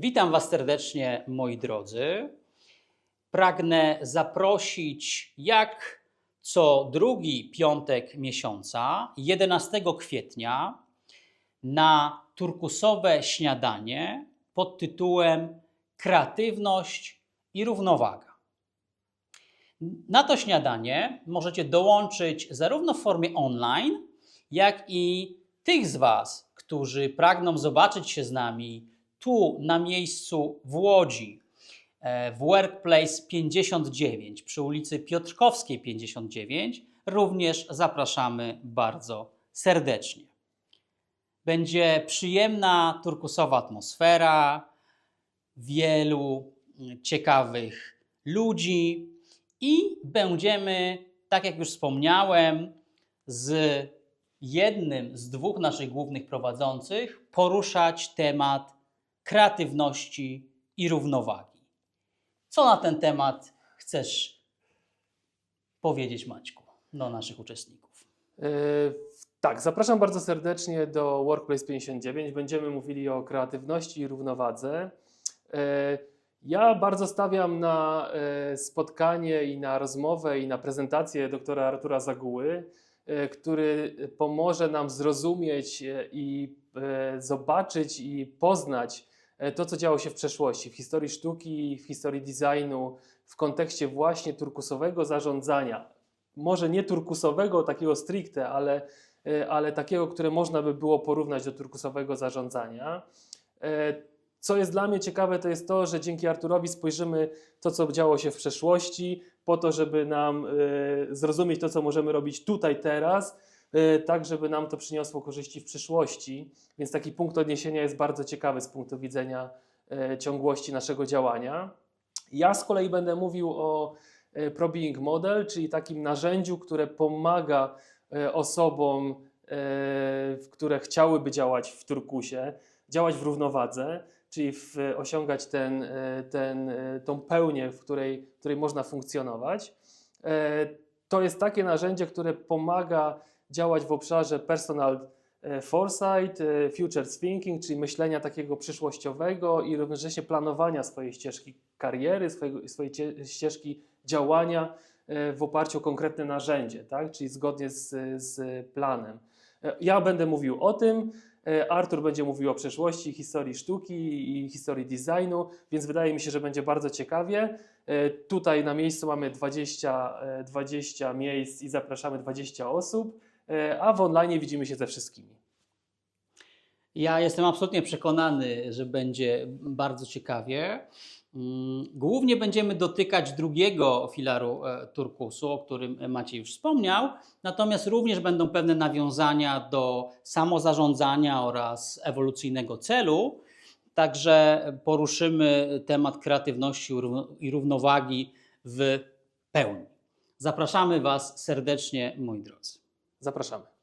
Witam Was serdecznie, moi drodzy. Pragnę zaprosić, jak co drugi piątek miesiąca, 11 kwietnia, na turkusowe śniadanie pod tytułem Kreatywność i równowaga. Na to śniadanie możecie dołączyć zarówno w formie online, jak i tych z Was, którzy pragną zobaczyć się z nami tu na miejscu w Łodzi, e, w Workplace 59 przy ulicy Piotrkowskiej 59, również zapraszamy bardzo serdecznie. Będzie przyjemna turkusowa atmosfera, wielu mm, ciekawych ludzi i będziemy, tak jak już wspomniałem, z jednym z dwóch naszych głównych prowadzących poruszać temat kreatywności i równowagi. Co na ten temat chcesz powiedzieć, Maćku, do naszych uczestników? E, Tak, zapraszam bardzo serdecznie do Workplace 59. Będziemy mówili o kreatywności i równowadze. E, Ja bardzo stawiam na e, spotkanie i na rozmowę i na prezentację doktora Artura Zaguły, który pomoże nam zrozumieć i zobaczyć i poznać to, co działo się w przeszłości, w historii sztuki, w historii designu, w kontekście właśnie turkusowego zarządzania. Może nie turkusowego takiego stricte, ale e, ale takiego, które można by było porównać do turkusowego zarządzania. E, Co jest dla mnie ciekawe, to jest to, że dzięki Arturowi spojrzymy to, co działo się w przeszłości, po to, żeby nam e, zrozumieć to, co możemy robić tutaj, teraz, e, tak, żeby nam to przyniosło korzyści w przyszłości. Więc taki punkt odniesienia jest bardzo ciekawy z punktu widzenia e, ciągłości naszego działania. Ja z kolei będę mówił o e, ProBeing Model, czyli takim narzędziu, które pomaga osobom, które chciałyby działać w turkusie, działać w równowadze, czyli w, osiągać ten, ten, tą pełnię, w której, w której można funkcjonować. To jest takie narzędzie, które pomaga działać w obszarze personal e, foresight, e, futures thinking, czyli myślenia takiego przyszłościowego i równocześnie planowania swojej ścieżki kariery, swojej cie- ścieżki działania e, w oparciu o konkretne narzędzie, tak? czyli zgodnie z, z planem. Ja będę mówił o tym, Artur będzie mówił o przeszłości, historii sztuki i historii designu, więc wydaje mi się, że będzie bardzo ciekawie. Tutaj na miejscu mamy 20, e, 20 miejsc i zapraszamy 20 osób, a w online widzimy się ze wszystkimi. Ja jestem absolutnie przekonany, że będzie bardzo ciekawie. Mm, Głównie będziemy dotykać drugiego filaru e, turkusu, o którym Maciej już wspomniał, natomiast również będą pewne nawiązania do samozarządzania oraz ewolucyjnego celu. Także poruszymy temat kreatywności i równowagi w pełni. Zapraszamy Was serdecznie, moi drodzy. Zapraszamy.